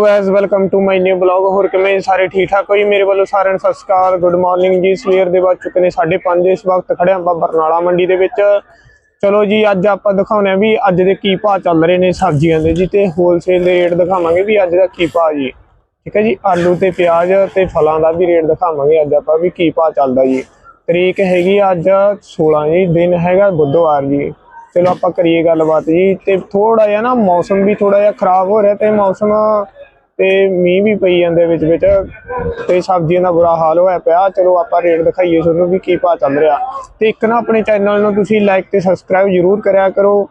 Guys welcome to my new blog ਹੋਰ ਕਿਵੇਂ ਸਾਰੇ ਠੀਕ ਠਾਕ ਹੋ ਜੀ? ਮੇਰੇ ਵੱਲੋਂ ਸਾਰਿਆਂ ਨੂੰ ਸਤਿ ਸ਼੍ਰੀ ਅਕਾਲ ਗੁੱਡ ਮਾਰਨਿੰਗ ਜੀ। ਸਵੇਰ ਦੇ ਵੱਜ ਚੁੱਕੇ ਨੇ 5:30 ਇਸ ਵਕਤ ਖੜੇ ਆਪਾਂ ਬਰਨਾਲਾ ਮੰਡੀ ਦੇ ਵਿੱਚ। ਚਲੋ ਜੀ, ਅੱਜ ਆਪਾਂ ਦਿਖਾਉਣੇ ਆ ਵੀ ਅੱਜ ਦੇ ਕੀ ਭਾਅ ਚੱਲ ਰਹੇ ਨੇ ਸਬਜ਼ੀਆਂ ਦੇ ਜੀ, ਤੇ ਹੋਲਸੇਲ ਦੇ ਰੇਟ ਦਿਖਾਵਾਂਗੇ ਵੀ ਅੱਜ ਦਾ ਕੀ ਭਾਅ ਜੀ। ਠੀਕ ਹੈ ਜੀ, ਆਲੂ ਤੇ ਪਿਆਜ਼ ਤੇ ਫਲਾਂ ਦਾ ਵੀ ਰੇਟ ਦਿਖਾਵਾਂਗੇ ਅੱਜ ਆਪਾਂ ਵੀ ਕੀ ਭਾਅ ਚੱਲਦਾ ਜੀ। ਤਰੀਕ ਹੈਗੀ ਅੱਜ 16 ਜੀ, ਦਿਨ ਹੈਗਾ ਬੁੱਧਵਾਰ ਜੀ। ਚਲੋ ਆਪਾਂ ਕਰੀਏ ਗੱਲਬਾਤ ਜੀ, ਤੇ ਥੋੜਾ ਜਿਹਾ ਨਾ ਮੌਸਮ ਵੀ ਥੋੜਾ ਜਿਹਾ ਖਰਾਬ ਹੋ ਰਿਹਾ ਤੇ ਮੌਸਮ ਤੇ ਮੀਂਹ ਵੀ ਪਈ ਜਾਂਦੇ ਵਿੱਚ ਵਿੱਚ ਤੇ ਸਬਜ਼ੀਆਂ ਦਾ ਬੁਰਾ ਹਾਲ ਹੋਇਆ ਪਿਆ। ਚਲੋ ਆਪਾਂ ਰੇਟ ਦਿਖਾਈਏ ਤੁਹਾਨੂੰ ਵੀ ਕੀ ਭਾਅ ਚੱਲ ਰਿਹਾ। ਤੇ ਇੱਕ ਨਾ ਆਪਣੇ ਚੈਨਲ ਨੂੰ ਤੁਸੀਂ ਲਾਈਕ ਤੇ ਸਬਸਕ੍ਰਾਈਬ ਜ਼ਰੂਰ ਕਰਿਆ ਕਰੋ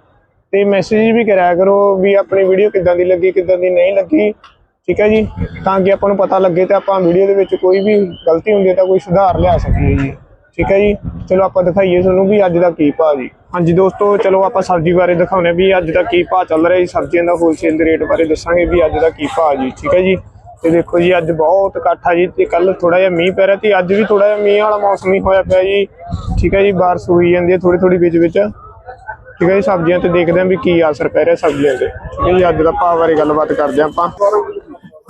ਤੇ ਮੈਸੇਜ ਵੀ ਕਰਿਆ ਕਰੋ ਵੀ ਆਪਣੀ ਵੀਡੀਓ ਕਿੱਦਾਂ ਦੀ ਲੱਗੀ, ਕਿੱਦਾਂ ਦੀ ਨਹੀਂ ਲੱਗੀ। ਠੀਕ ਹੈ ਜੀ? ਤਾਂ ਕਿ ਆਪਾਂ ਨੂੰ ਪਤਾ ਲੱਗੇ ਤੇ ਆਪਾਂ ਵੀਡੀਓ ਦੇ ਵਿੱਚ ਕੋਈ ਵੀ ਗਲਤੀ ਹੁੰਦੀ ਹੈ ਤਾਂ ਕੋਈ ਸੁਧਾਰ ਲਿਆ ਸਕੀਏ ਜੀ। ਠੀਕ ਹੈ ਜੀ? ਚਲੋ ਆਪਾਂ ਦਿਖਾਈਏ ਤੁਹਾਨੂੰ ਵੀ ਅੱਜ ਦਾ ਕੀ ਭਾਅ ਜੀ। ਹਾਂਜੀ ਦੋਸਤੋ, ਚਲੋ ਆਪਾਂ ਸਬਜ਼ੀ ਬਾਰੇ ਦਿਖਾਉਣੇ ਵੀ ਅੱਜ ਦਾ ਕੀ ਭਾਅ ਚੱਲ ਰਿਹਾ ਜੀ। ਸਬਜ਼ੀਆਂ ਦਾ ਹੋਲਸੇਲ ਦੇ ਰੇਟ ਬਾਰੇ ਦੱਸਾਂਗੇ ਵੀ ਅੱਜ ਦਾ ਕੀ ਭਾਅ ਜੀ, ਠੀਕ ਹੈ ਜੀ? ਤੇ ਦੇਖੋ ਜੀ, ਅੱਜ ਬਹੁਤ ਇਕੱਠਾ ਜੀ ਤੇ ਕੱਲ ਥੋੜਾ ਜਿਹਾ ਮੀਂਹ ਪੈ ਰਿਹਾ ਤੇ ਅੱਜ ਵੀ ਥੋੜਾ ਜਿਹਾ ਮੀਂਹ ਵਾਲਾ ਮੌਸਮ ਹੀ ਹੋਇਆ ਪਿਆ ਜੀ। ਠੀਕ ਹੈ ਜੀ, ਬਾਰਿਸ਼ ਹੋਈ ਜਾਂਦੀ ਹੈ ਥੋੜੀ ਥੋੜੀ ਵਿੱਚ ਵਿੱਚ। ਠੀਕ ਹੈ ਜੀ, ਸਬਜ਼ੀਆਂ ਤੇ ਦੇਖਦੇ ਹਾਂ ਵੀ ਕੀ ਅਸਰ ਪੈ ਰਿਹਾ ਸਬਜ਼ੀਆਂ ਤੇ। ਠੀਕ ਹੈ ਜੀ, ਅੱਜ ਦਾ ਭਾਅ ਬਾਰੇ ਗੱਲਬਾਤ ਕਰਦੇ ਹਾਂ ਆਪਾਂ।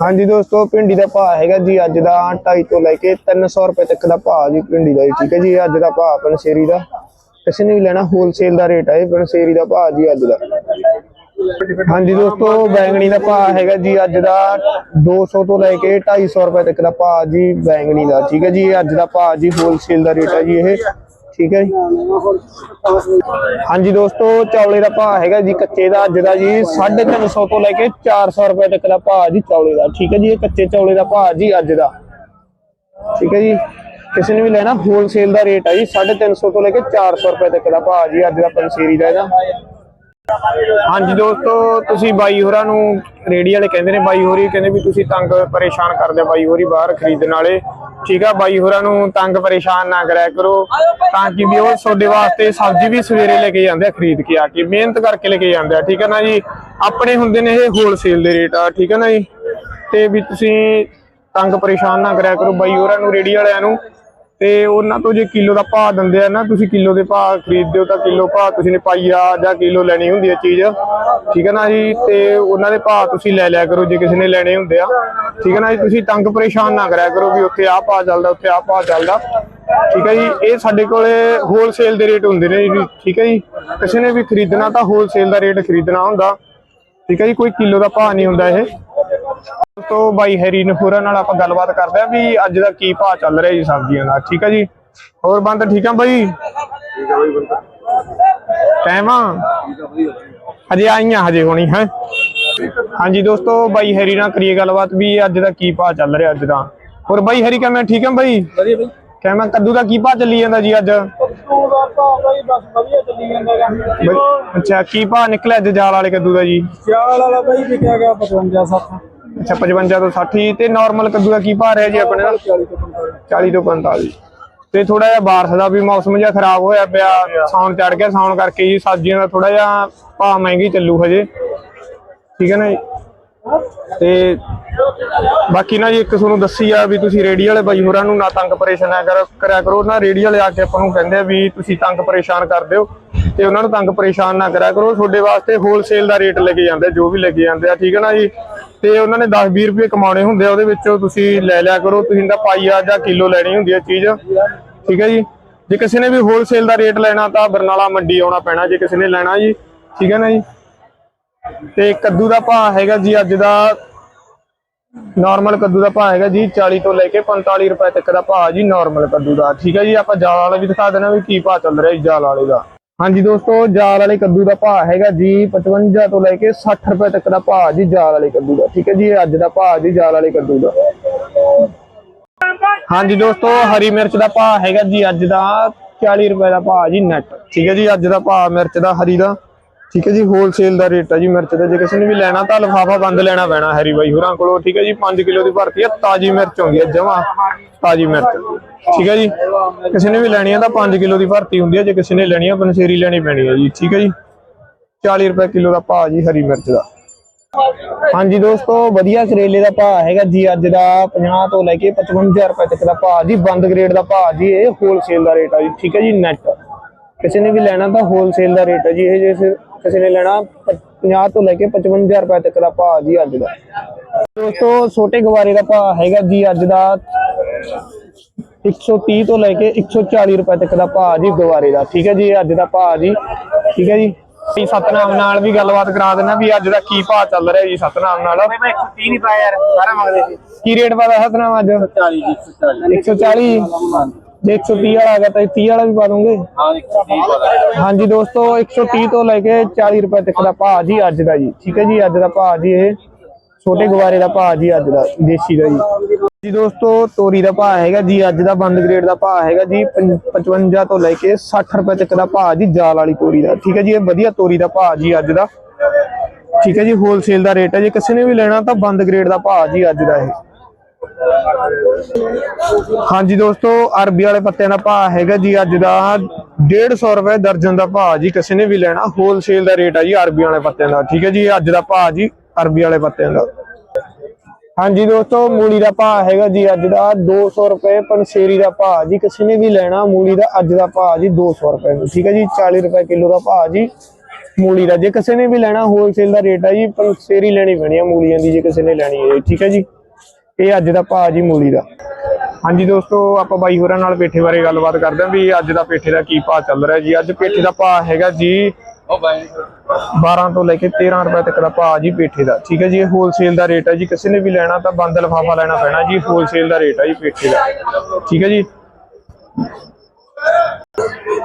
ਹਾਂਜੀ ਦੋਸਤੋ, ਭਿੰਡੀ ਦਾ ਭਾਅ ਹੈਗਾ ਜੀ ਅੱਜ ਦਾ 250 ਤੋਂ ਲੈ ਕੇ 300 ਰੁਪਏ ਤੱਕ ਦਾ ਭਾਅ ਜੀ ਭਿੰਡੀ ਦਾ ਜੀ, ਠੀਕ ਹੈ ਜੀ? ਅੱਜ ਦਾ ਭਾਅ ਪਨਸੇਰੀ ਦਾ। ਕਿਸੇ ਨੇ ਵੀ ਲੈਣਾ ਹੋਲਸੇਲ ਦਾ ਰੇਟ ਹੈ ਪਨਸੇਰੀ ਦਾ ਭਾਅ ਜੀ ਅੱਜ ਦਾ। ਹਾਂਜੀ ਦੋਸਤੋ, ਬੈਂਗਣੀ ਦਾ ਭਾਅ ਹੈਗਾ ਜੀ ਅੱਜ ਦਾ 200 ਤੋਂ ਲੈ ਕੇ 250 ਰੁਪਏ ਤੱਕ ਦਾ ਭਾਅ ਜੀ ਬੈਂਗਣੀ ਦਾ, ਠੀਕ ਹੈ ਜੀ? ਅੱਜ ਦਾ ਭਾਅ ਜੀ ਹੋਲਸੇਲ ਦਾ ਰੇਟ ਹੈ ਜੀ ਇਹ। ਠੀਕ ਹੈ ਜੀ? ਹਾਂਜੀ ਦੋਸਤੋ, ਚੌਲੇ ਦਾ ਭਾਅ ਹੈਗਾ ਜੀ ਕੱਚੇ ਦਾ, ਅੱਜ ਦਾ ਜੀ 350 ਤੋਂ ਲੈ ਕੇ 400 ਰੁਪਏ ਤੱਕ ਦਾ ਭਾਅ ਜੀ ਚੌਲੇ ਦਾ। ਠੀਕ ਹੈ ਜੀ, ਇਹ ਕੱਚੇ ਚੌਲੇ ਦਾ ਭਾਅ ਜੀ ਅੱਜ ਦਾ। ਠੀਕ ਹੈ ਜੀ, ਕਿਸੇ ਨੇ ਵੀ ਲੈਣਾ ਹੋਲਸੇਲ ਦਾ ਰੇਟ ਹੈ ਜੀ 350 ਤੋਂ ਲੈ ਕੇ 400 ਰੁਪਏ ਤੱਕ ਦਾ ਭਾਅ ਜੀ ਅੱਜ ਦਾ ਪੰਸੀਰੀ ਦਾ ਇਹਦਾ। ਹਾਂਜੀ ਦੋਸਤੋ, ਤੁਸੀਂ ਬਾਈ ਹੋਰਾਂ ਨੂੰ ਰੇੜੀ ਵਾਲੇ ਕਹਿੰਦੇ ਨੇ, ਬਾਈ ਹੋਰੀ ਕਹਿੰਦੇ ਵੀ ਤੁਸੀਂ ਤੰਗ ਪਰੇਸ਼ਾਨ ਕਰਦੇ ਬਾਈ ਹੋਰੀ ਬਾਹਰ ਖਰੀਦਣ ਵਾਲੇ। ਠੀਕ ਆ, ਬਾਈ ਹੋਰਾਂ ਨੂੰ ਤੰਗ ਪਰੇਸ਼ਾਨ ਨਾ ਕਰਿਆ ਕਰੋ, ਤਾਂ ਕਿ ਵੀ ਉਹ ਤੁਹਾਡੇ ਵਾਸਤੇ ਸਬਜ਼ੀ ਵੀ ਸਵੇਰੇ ਲੈ ਕੇ ਜਾਂਦੇ ਆ, ਖਰੀਦ ਕੇ ਆ ਕੇ, ਮਿਹਨਤ ਕਰਕੇ ਲੈ ਕੇ ਜਾਂਦੇ ਆ, ਠੀਕ ਹੈ ਨਾ ਜੀ? ਆਪਣੇ ਹੁੰਦੇ ਨੇ ਇਹ ਹੋਲਸੇਲ ਦੇ ਰੇਟ ਆ ਠੀਕ ਹੈ ਨਾ ਜੀ? ਤੇ ਵੀ ਤੁਸੀਂ ਤੰਗ ਪਰੇਸ਼ਾਨ ਨਾ ਕਰਿਆ ਕਰੋ, ਬਾਈ ਹੋਰਾਂ ਨੂੰ ਰੇੜੀ ਵਾਲਿਆਂ ਨੂੰ। ਤੇ ਉਹਨਾਂ ਤੋਂ ਜੇ ਕਿਲੋ ਦਾ ਭਾਅ ਦਿੰਦੇ ਆ ਨਾ, ਤੁਸੀਂ ਕਿਲੋ ਦੇ ਭਾਅ ਖਰੀਦਦੇ ਹੋ ਤਾਂ ਕਿਲੋ ਭਾਅ ਤੁਸੀਂ ਨੇ ਪਾਈਆ ਜਾਂ ਕਿਲੋ ਲੈਣੀ ਹੁੰਦੀ ਹੈ ਚੀਜ਼, ਠੀਕ ਹੈ ਨਾ ਜੀ? ਤੇ ਉਹਨਾਂ ਦੇ ਭਾਅ ਤੁਸੀਂ ਲੈ ਲਿਆ ਕਰੋ ਜੇ ਕਿਸੇ ਨੇ ਲੈਣੇ ਹੁੰਦੇ ਆ, ਠੀਕ ਹੈ ਨਾ ਜੀ? ਤੁਸੀਂ ਤੰਗ ਪਰੇਸ਼ਾਨ ਨਾ ਕਰਿਆ ਕਰੋ ਵੀ ਉੱਥੇ ਆਹ ਭਾਅ ਚੱਲਦਾ, ਉੱਥੇ ਆਹ ਭਾਅ ਚੱਲਦਾ, ਠੀਕ ਹੈ ਜੀ? ਇਹ ਸਾਡੇ ਕੋਲੇ ਹੋਲਸੇਲ ਦੇ ਰੇਟ ਹੁੰਦੇ ਨੇ ਜੀ, ਠੀਕ ਹੈ ਜੀ? ਕਿਸੇ ਨੇ ਵੀ ਖਰੀਦਣਾ ਤਾਂ ਹੋਲਸੇਲ ਦਾ ਰੇਟ ਖਰੀਦਣਾ ਹੁੰਦਾ, ਠੀਕ ਹੈ ਜੀ? ਕੋਈ ਕਿਲੋ ਦਾ ਭਾਅ ਨਹੀਂ ਹੁੰਦਾ ਇਹ। ਤੋਂ ਬਾਈ ਹੈਰੀ ਨਫੂਰਾ ਨਾਲ ਆਪਾਂ ਗੱਲਬਾਤ ਕਰਦੇ ਆ ਵੀ ਅੱਜ ਦਾ ਕੀ ਭਾਅ ਚੱਲ ਰਿਹਾ ਜੀ ਸਬਜ਼ੀਆਂ ਦਾ। ਠੀਕ ਹੈ ਜੀ? ਹੋਰ ਬੰਦ ਠੀਕ ਆ ਬਾਈ? ਟਾਈਮ ਆ? ਹਜੇ ਆਈਆਂ ਹਜੇ ਹੋਣੀ ਹੈ? ਹਾਂਜੀ ਦੋਸਤੋ ਬਾਈ ਹੈਰੀ ਨਾਲ ਕਰੀਏ ਗੱਲਬਾਤ ਵੀ ਅੱਜ ਦਾ ਕੀ ਭਾਅ ਚੱਲ ਰਿਹਾ ਅੱਜ ਦਾ। ਹੋਰ ਬਾਈ ਹੈਰੀ ਕਿਵੇਂ ਠੀਕ ਆ ਬਾਈ? ਵਧੀਆ ਬਈ। ਕਿਵੇਂ ਕੱਦੂ ਦਾ ਕੀ ਭਾਅ ਚੱਲੀ ਜਾਂਦਾ ਜੀ ਅੱਜ? ਤੂੰ ਦਾ ਭਾਅ ਬਈ ਬਸ ਵਧੀਆ ਚੱਲੀ ਜਾਂਦਾ ਅੱਛਾ ਕੀ ਭਾਅ ਨਿਕਲਿਆ ਅੱਜ ਜਾਲ ਵਾਲੇ ਕੱਦੂ ਦਾ ਜੀ? ਸਿਆਲ ਵਾਲਾ ਬਈ ਵਿਕਿਆ ਗਿਆ 55 60 ਅੱਛਾ 55 ਤੋਂ 60 ਤੇ ਨਾਰਮਲ ਕੱਦੂ ਦਾ ਕੀ ਭਾਅ ਰਿਹਾ ਜੀ ਆਪਣੇ ਨਾਲ 40 ਤੋਂ 45 40 ਤੋਂ 45 ਤੇ ਥੋੜਾ ਜਿਹਾ ਬਾਰਿਸ਼ ਦਾ ਵੀ ਮੌਸਮ ਜਿਹਾ ਖਰਾਬ ਹੋਇਆ ਪਿਆ ਸਾਉਣ ਚੜ ਗਿਆ ਸਾਉਣ ਕਰਕੇ ਜੀ ਸਬਜ਼ੀਆਂ ਦਾ ਥੋੜਾ ਜਿਹਾ ਭਾਅ ਮਹਿੰਗੀ ਚੱਲੂ ਹਜੇ। ਠੀਕ ਹੈ ਨਾ ਜੀ? ਤੇ ਬਾਕੀ ਨਾ ਜੀ ਇੱਕ ਤੁਹਾਨੂੰ ਦੱਸੀ ਆ ਵੀ ਤੁਸੀਂ ਰੇੜੀ ਵਾਲੇ ਬਾਈ ਹੋਰਾਂ ਨੂੰ ਨਾ ਤੰਗ ਪਰੇਸ਼ਾਨ ਕਰਿਆ ਕਰੋ ਨਾ ਰੇੜੀ ਵਾਲੇ ਆ ਕੇ ਆਪਾਂ ਨੂੰ ਕਹਿੰਦੇ ਆ ਵੀ ਤੁਸੀਂ ਤੰਗ ਪਰੇਸ਼ਾਨ ਕਰਦੇ ਹੋ। ਤੇ ਉਹਨਾਂ ਨੂੰ ਤੰਗ ਪਰੇਸ਼ਾਨ ਨਾ ਕਰਿਆ ਕਰੋ। ਤੁਹਾਡੇ ਵਾਸਤੇ ਹੋਲਸੇਲ ਦਾ ਰੇਟ ਲੈ ਜਾਂਦੇ, ਜੋ ਵੀ ਲੈ ਜਾਂਦੇ ਆ, ਠੀਕ ਹੈ ਨਾ ਜੀ? ਤੇ ਉਹਨਾਂ ਨੇ 10 20 ਰੁਪਏ ਕਮਾਉਣੇ ਹੁੰਦੇ ਆ, ਉਹਦੇ ਵਿੱਚੋਂ ਤੁਸੀਂ ਲੈ ਲਿਆ ਕਰੋ। ਤੁਸੀਂ ਤਾਂ ਪਾਈਆ ਜਾਂ ਕਿਲੋ ਲੈਣੀ ਹੁੰਦੀ ਹੈ ਚੀਜ਼, ਠੀਕ ਹੈ ਜੀ? ਜੇ ਕਿਸੇ ਨੇ ਵੀ ਹੋਲਸੇਲ ਦਾ ਰੇਟ ਲੈਣਾ ਤਾਂ ਬਰਨਾਲਾ ਮੰਡੀ ਆਉਣਾ ਪੈਣਾ, ਜੇ ਕਿਸੇ ਨੇ ਲੈਣਾ ਜੀ, ਠੀਕ ਹੈ ਨਾ ਜੀ? ਤੇ ਕੱਦੂ ਦਾ ਭਾਅ ਹੈਗਾ ਜੀ ਅੱਜ ਦਾ ਨਾਰਮਲ ਕੱਦੂ ਦਾ ਭਾਅ ਹੈਗਾ ਜੀ 40 ਤੋਂ ਲੈ ਕੇ 45 ਰੁਪਏ ਤੱਕ ਦਾ ਭਾਅ ਜੀ ਨਾਰਮਲ ਕੱਦੂ ਦਾ, ਠੀਕ ਹੈ ਜੀ? ਆਪਾਂ ਜਾਲ ਵਾਲਾ ਵੀ ਦਿਖਾ ਦੇਣਾ ਵੀ ਕੀ ਭਾਅ ਚੱਲ ਰਿਹਾ ਜੀ, ਜਾਲ ਵਾਲੇ ਦਾ। ਹਾਂਜੀ ਦੋਸਤੋ, ਜਾਲ ਵਾਲੇ ਕੱਦੂ ਦਾ ਭਾਅ ਹੈਗਾ ਜੀ 55 ਤੋਂ ਲੈ ਕੇ 60 ਰੁਪਏ ਤੱਕ ਦਾ ਭਾਅ ਜੀ ਜਾਲ ਵਾਲੇ ਕੱਦੂ ਦਾ, ਠੀਕ ਹੈ ਜੀ? ਅੱਜ ਦਾ ਭਾਅ ਜੀ ਜਾਲ ਵਾਲੇ ਕੱਦੂ ਦਾ। ਹਾਂਜੀ ਦੋਸਤੋ, ਹਰੀ ਮਿਰਚ ਦਾ ਭਾਅ ਹੈਗਾ ਜੀ ਅੱਜ ਦਾ 40 ਰੁਪਏ ਦਾ ਭਾਅ ਜੀ ਨੈਟ ਠੀਕ ਹੈ ਜੀ? ਅੱਜ ਦਾ ਭਾਅ ਮਿਰਚ ਦਾ, ਹਰੀ ਦਾ। ਠੀਕ ਹੈ ਜੀ ਹੋਲਸੇਲ ਦਾ ਰੇਟ ਹੈ ਜੀ ਮਿਰਚ ਦਾ। ਜੇ ਕਿਸੇ ਨੇ ਵੀ ਲੈਣਾ ਤਾਂ ਲਫਾਫਾ ਬੰਦ ਲੈਣਾ ਪੈਣਾ ਹਰੀ ਬਾਈ ਹੋਰਾਂ ਕੋਲੋਂ। ਠੀਕ ਹੈ ਜੀ 5 ਕਿਲੋ ਦੀ ਭਰਤੀ ਹੈ ਤਾਜੀ ਮਿਰਚ ਹੁੰਦੀ ਹੈ ਜਮਾ ਤਾਜੀ ਮਿਰਚ। ਠੀਕ ਹੈ ਜੀ, ਕਿਸੇ ਨੇ ਵੀ ਲੈਣੀ ਹੈ ਤਾਂ 5 ਕਿਲੋ ਦੀ ਭਰਤੀ ਹੁੰਦੀ ਹੈ ਜੇ ਕਿਸੇ ਨੇ ਲੈਣੀ ਹੈ ਪਨਸੇਰੀ ਲੈਣੀ ਪੈਣੀ ਹੈ ਜੀ। ਠੀਕ ਹੈ ਜੀ 40 ਰੁਪਏ ਕਿਲੋ ਦਾ ਭਾਅ ਜੀ ਹਰੀ ਮਿਰਚ ਦਾ। ਹਾਂਜੀ ਦੋਸਤੋ, ਵਧੀਆ ਕਰੇਲੇ ਦਾ ਭਾਅ ਹੈਗਾ ਜੀ, ਅੱਜ ਦਾ 50 ਤੋਂ ਲੈ ਕੇ 55 ਰੁਪਏ ਤੱਕ ਦਾ ਭਾਅ ਜੀ, ਬੰਦ ਗ੍ਰੇਡ ਦਾ ਭਾਅ ਜੀ, ਇਹ ਹੋਲਸੇਲ ਦਾ ਰੇਟ ਆ ਜੀ। ਠੀਕ ਹੈ ਜੀ ਨੈਟ ਕਿਸੇ ਨੇ ਵੀ ਲੈਣਾ ਤਾਂ ਹੋਲਸੇਲ ਦਾ ਰੇਟ ਹੈ ਜੀ, ਇਹ ਜੇ ਕਿਸੇ ਨੇ ਲੈਣਾ 50 ਤੋਂ ਲੈ ਕੇ 55000 ਰੁਪਏ ਤੱਕ ਦਾ ਭਾਅ ਜੀ ਅੱਜ ਦਾ। ਦੋਸਤੋ ਛੋਟੇ ਗਵਾਰੇ ਦਾ ਭਾਅ ਹੈਗਾ ਜੀ ਅੱਜ ਦਾ 130 ਤੋਂ ਲੈ ਕੇ 140 ਰੁਪਏ ਤੱਕ ਦਾ ਭਾਅ ਜੀ ਗਵਾਰੇ ਦਾ। ਠੀਕ ਹੈ ਜੀ ਅੱਜ ਦਾ ਭਾਅ ਜੀ। ਠੀਕ ਹੈ ਜੀ। ਜੀ ਸਤਨਾਮ ਨਾਲ ਵੀ ਗੱਲਬਾਤ ਕਰਾ ਦੇਣਾ ਵੀ ਅੱਜ ਦਾ ਕੀ ਭਾਅ ਚੱਲ ਰਿਹਾ ਜੀ ਸਤਨਾਮ ਨਾਲ। ਮੈਂ 130 ਨਹੀਂ ਪਾਇਆ ਯਾਰ ਸਾਰਾ ਮੰਗਦੇ ਸੀ। ਕੀ ਰੇਟ ਪਾਦਾ ਸਤਨਾਮ ਅੱਜ? 40 ਜੀ 140 ਜੇ 130 ਵਾਲਾ ਆ ਤਾਂ 30 ਵਾਲਾ ਵੀ ਪਾ ਦੂੰਗੇ? ਹਾਂ 130 ਪਾਇਆ ਹਾਂਜੀ ਦੋਸਤੋ 130 ਤੋਂ ਲੈ ਕੇ 40 ਰੁਪਏ ਤੱਕ ਦਾ ਭਾਅ ਜੀ ਅੱਜ ਦਾ ਜੀ। ਠੀਕ ਹੈ ਜੀ, ਅੱਜ ਦਾ ਭਾਅ ਜੀ ਇਹ ਛੋਟੇ ਗਵਾਰੇ ਦਾ ਭਾਅ ਜੀ ਅੱਜ ਦਾ, ਦੇਸੀ ਦਾ ਜੀ। ਜੀ ਦੋਸਤੋ, ਤੋਰੀ ਦਾ ਭਾਅ ਹੈਗਾ ਜੀ, ਅੱਜ ਦਾ ਬੰਦ ਗ੍ਰੇਡ ਦਾ ਭਾਅ ਹੈਗਾ ਜੀ, ਪੰ- 55 ਤੋਂ ਲੈ ਕੇ 60 ਰੁਪਏ ਤੱਕ ਦਾ ਭਾਅ ਜੀ ਜਾਲ ਵਾਲੀ ਤੋਰੀ ਦਾ। ਠੀਕ ਹੈ ਜੀ, ਇਹ ਵਧੀਆ ਤੋਰੀ ਦਾ ਭਾਅ ਜੀ ਅੱਜ ਦਾ। ਠੀਕ ਹੈ ਜੀ ਹੋਲਸੇਲ ਦਾ ਰੇਟ ਹੈ। ਜੇ ਕਿਸੇ ਨੇ ਵੀ ਲੈਣਾ ਤਾਂ ਬੰਦ ਗ੍ਰੇਡ ਦਾ ਭਾਅ ਜੀ ਅੱਜ ਦਾ ਇਹ। ਹਾਂਜੀ ਦੋਸਤੋ ਅਰਬੀ ਵਾਲੇ ਪੱਤਿਆਂ ਦਾ ਭਾਅ ਹੈਗਾ ਜੀ ਅੱਜ ਦਾ। 150 ਰੁਪਏ ਦਰਜਨ ਦਾ ਭਾਅ ਜੀ ਕਿਸੇ ਨੇ ਵੀ ਲੈਣਾ। ਹੋਲਸੇਲ ਦਾ ਰੇਟ ਹੈ ਜੀ ਅਰਬੀ ਵਾਲੇ ਪੱਤਿਆਂ ਦਾ। ਠੀਕ ਹੈ ਜੀ ਅੱਜ ਦਾ ਭਾਅ ਜੀ ਅਰਬੀ ਵਾਲੇ ਪੱਤਿਆਂ ਦਾ। ਹਾਂਜੀ ਦੋਸਤੋ ਮੂਲੀ ਦਾ ਭਾਅ ਹੈਗਾ ਜੀ ਅੱਜ ਦਾ। 200 ਰੁਪਏ ਪੰਸੇਰੀ ਦਾ ਭਾਅ ਜੀ ਕਿਸੇ ਨੇ ਵੀ ਲੈਣਾ ਮੂਲੀ ਦਾ ਅੱਜ ਦਾ ਭਾਅ ਜੀ 200 ਰੁਪਏ ਨੂੰ ਠੀਕ ਹੈ ਜੀ 40 ਰੁਪਏ ਕਿਲੋ ਦਾ ਭਾਅ ਜੀ ਮੂਲੀ ਦਾ। ਜੇ ਕਿਸੇ ਨੇ ਵੀ ਲੈਣਾ ਹੋਲਸੇਲ ਦਾ ਰੇਟ ਆ ਜੀ ਪੰਸੇਰੀ ਲੈਣੀ ਪੈਣੀ ਹੈ ਮੂਲੀਆਂ ਦੀ ਜੇ ਕਿਸੇ ਨੇ ਲੈਣੀ ਹੈ ਜੀ, ਠੀਕ ਹੈ ਜੀ। ਇਹ ਅੱਜ ਦਾ ਭਾਅ ਜੀ ਮੂਲੀ ਦਾ। ਹਾਂਜੀ ਦੋਸਤੋ ਆਪਾਂ ਬਾਈ ਹੋਰਾਂ ਨਾਲ ਪੇਠੇ ਬਾਰੇ ਗੱਲਬਾਤ ਕਰਦੇ ਹਾਂ ਵੀ ਅੱਜ ਦਾ ਪੇਠੇ ਦਾ ਕੀ ਭਾਅ ਚੱਲ ਰਿਹਾ ਜੀ। ਅੱਜ ਪੇਠੇ ਦਾ ਭਾਅ ਹੈਗਾ ਜੀ ਉਹ ਬਾਈ। 12 ਤੋਂ ਲੈ ਕੇ 13 ਰੁਪਏ ਤੱਕ ਦਾ ਭਾਅ ਜੀ ਪੇਠੇ ਦਾ। ਠੀਕ ਹੈ ਜੀ ਇਹ ਹੋਲਸੇਲ ਦਾ ਰੇਟ ਹੈ ਜੀ। ਕਿਸੇ ਨੇ ਵੀ ਲੈਣਾ ਤਾਂ ਬੰਦ ਲਫਾਫਾ ਲੈਣਾ ਪੈਣਾ ਜੀ ਹੋਲਸੇਲ ਦਾ ਰੇਟ ਹੈ ਜੀ ਪੇਠੇ ਦਾ। ਠੀਕ ਹੈ ਜੀ।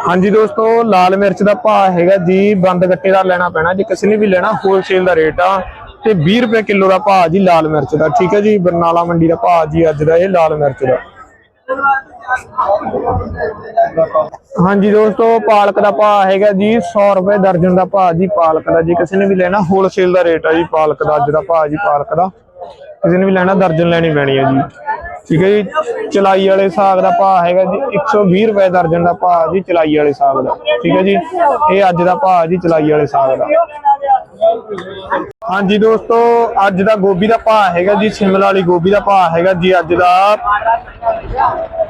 ਹਾਂਜੀ ਦੋਸਤੋ ਲਾਲ ਮਿਰਚ ਦਾ ਭਾਅ ਹੈਗਾ ਜੀ। ਬੰਦ ਗੱਟੇ ਦਾ ਲੈਣਾ ਪੈਣਾ। ਜੇ ਕਿਸੇ ਨੇ ਵੀ ਲੈਣਾ ਹੋਲਸੇਲ ਦਾ ਰੇਟ ਆ। ਤੇ 20 ਰੁਪਏ ਕਿਲੋ ਦਾ ਭਾਅ ਜੀ ਲਾਲ ਮਿਰਚ ਦਾ, ਠੀਕ ਹੈ ਜੀ? ਬਰਨਾਲਾ ਮੰਡੀ ਦਾ ਭਾਅ ਜੀ ਅੱਜ ਦਾ ਇਹ ਲਾਲ ਮਿਰਚ ਦਾ। ਹਾਂਜੀ ਦੋਸਤੋ, ਪਾਲਕ ਦਾ ਭਾਅ ਹੈਗਾ ਜੀ 100 ਰੁਪਏ ਦਰਜਨ ਦਾ ਭਾਅ ਜੀ ਪਾਲਕ ਦਾ। ਜੇ ਕਿਸੇ ਨੇ ਵੀ ਲੈਣਾ ਹੋਲਸੇਲ ਦਾ ਰੇਟ ਆ ਜੀ ਪਾਲਕ ਦਾ, ਅੱਜ ਦਾ ਭਾਅ ਜੀ ਪਾਲਕ ਦਾ। ਕਿਸੇ ਨੇ ਵੀ ਲੈਣਾ, ਦਰਜਨ ਲੈਣੀ ਪੈਣੀ ਹੈ ਜੀ। ਠੀਕ ਹੈ ਜੀ? ਚਲਾਈ ਵਾਲੇ ਸਾਗ ਦਾ ਭਾਅ ਹੈਗਾ ਜੀ 120 ਰੁਪਏ ਦਰਜਨ ਦਾ ਭਾਅ ਜੀ ਚਲਾਈ ਵਾਲੇ ਸਾਗ ਦਾ। ਠੀਕ ਹੈ ਜੀ? ਇਹ ਅੱਜ ਦਾ ਭਾਅ ਜੀ ਚਲਾਈ ਵਾਲੇ ਸਾਗ ਦਾ। ਹਾਂਜੀ ਦੋਸਤੋ, ਅੱਜ ਦਾ ਗੋਭੀ ਦਾ ਭਾਅ ਹੈਗਾ ਜੀ, ਸ਼ਿਮਲਾ ਵਾਲੀ ਗੋਭੀ ਦਾ ਭਾਅ ਹੈਗਾ ਜੀ, ਅੱਜ ਦਾ